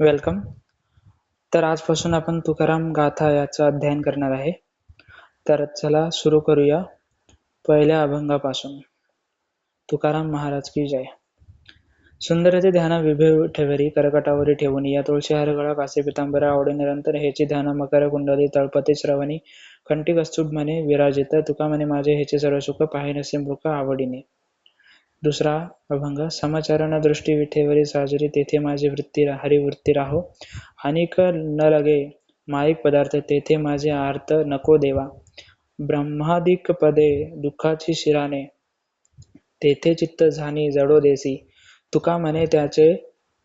Welcome. तर आजपासून आपण तुकाराम गाथा याचं अध्ययन करणार आहे. तर चला सुरू करूया पहिल्या अभंगापासून. तुकाराम महाराज की जय. सुंदरचे ध्यान विभे ठेवरी करकटावरी ठेवून या तुळशी हरगळा कासे पितांबर आवडे निरंतर हेची ध्यान मकर कुंडली तळपती श्रवणी कंठी कस्तुभ म्हणे विराजित तुका म्हणे माझे हेचे सर्व सुख पाहिनसे मृक आवडीने. दुसरा अभंग समाचारांना दृष्टी विठेवरी साजरी तेथे माझी वृत्ती हरिवृत्ती राहो. अनिक न लगे माईक पदार्थ तेथे माझे आर्त नको देवा. ब्रह्मादिक पदे दुःखाची शिराने तेथे चित्त झानी जडो देसी. तुका म्हणे त्याचे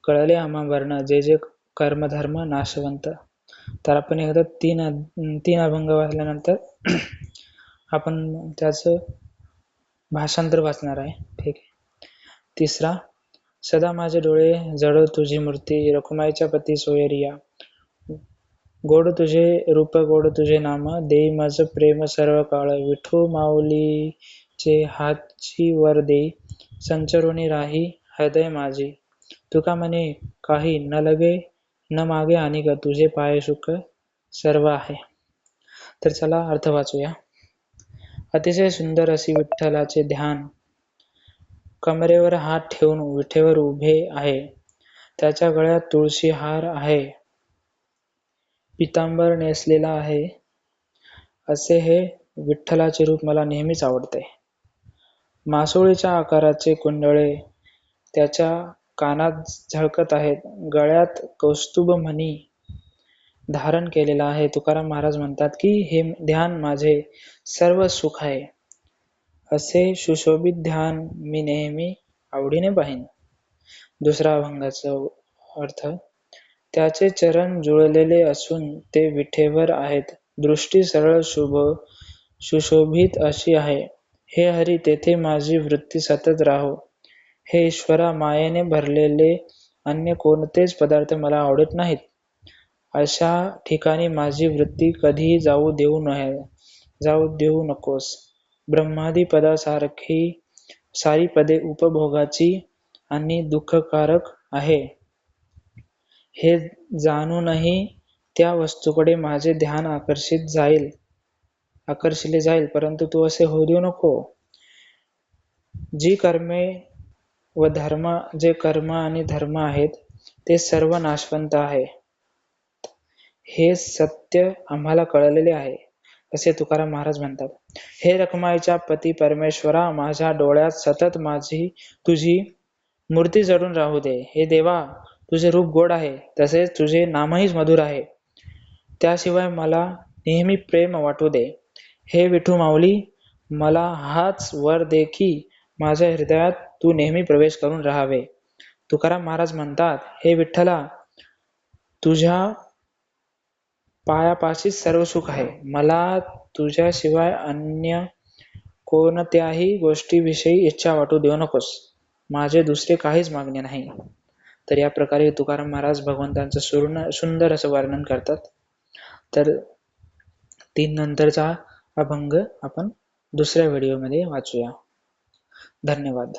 कळले आम्हा वर्ण जे जे कर्मधर्म नाशवंत. तर आपण एकदा तीन तीन अभंग वाचल्यानंतर आपण त्याचं भाषांतर वाचणार आहे. ठीक आहे. तिसरा सदा माझे डोळे जड तुझी मूर्ती रखुमाईच्या पती सोयरिया. गोड तुझे रूप गोड तुझे नाम देई मज प्रेम सर्व काळ. विठू माऊलीचे हातची वर देई संचरुणी राही हृदय माझे. तुका म्हणे काही न लगे न मागे आणि का तुझे पाय सुख सर्व आहे. तर चला अर्थ वाचूया. अतिशय सुंदर अशी विठ्ठलाचे ध्यान. कमरेवर हात ठेवून विठेवर उभे आहे. त्याच्या गळ्यात तुळशी हार आहे. पितांबर नेसलेला आहे. असे हे विठ्ठलाचे रूप मला नेहमीच आवडते. मासोळीच्या आकाराचे कुंडळे त्याच्या कानात झळकत आहेत. गळ्यात कौस्तुभ म्हणी धारण केलेला आहे. तुकाराम महाराज म्हणतात की हे ध्यान माझे सर्व सुख आहे. असे सुशोभित ध्यान मी नेहमी आवडीने पाहिन. दुसरा अभंगाचा अर्थ त्याचे चरण जुळलेले असून ते विठेवर आहेत. दृष्टी सरळ शुभ सुशोभित अशी आहे. हे हरी तेथे माझी वृत्ती सतत राहो. हे ईश्वरा मायेने भरलेले अन्य कोणतेच पदार्थ मला आवडत नाहीत. अशा ठिकाणी माझी वृत्ती कधीही जाऊ देऊ नये जाऊ देऊ नकोस. ब्रह्मादी पदासारखी सारी पदे उपभोगाची आणि दुःखकारक आहे. हे जाणूनही त्या वस्तूकडे माझे ध्यान आकर्षित जाईल आकर्षिले जाईल परंतु तू असे होऊ देऊ नको. जी कर्मे व धर्म जे कर्म आणि धर्म आहेत ते सर्व नाशवंत आहे. हे सत्य आम्हाला कळलेले आहे असे तुकाराम महाराज म्हणतात. हे रखमाईच्या पती परमेश्वरा माझ्या डोळ्यात सतत माझी तुझी मूर्ती जडून राहू दे. हे देवा तुझे रूप गोड आहे तसेच तुझे नामही मधुर आहे. त्याशिवाय मला नेहमी प्रेम वाटू दे. हे विठू माऊली मला हाच वर दे की माझ्या हृदयात तू नेहमी प्रवेश करून राहावे. तुकाराम महाराज म्हणतात हे विठ्ठला तुझ्या पायापाशीच सर्व सुख आहे. मला तुझ्याशिवाय अन्य कोणत्याही गोष्टीविषयी इच्छा वाटू देऊ नकोस. माझे दुसरे काहीच मागणे नाही. तर या प्रकारे तुकाराम महाराज भगवंतांचं सुर्ण सुंदर असं वर्णन करतात. तर तीन नंतरचा अभंग आपण दुसऱ्या व्हिडिओमध्ये वाचूया. धन्यवाद.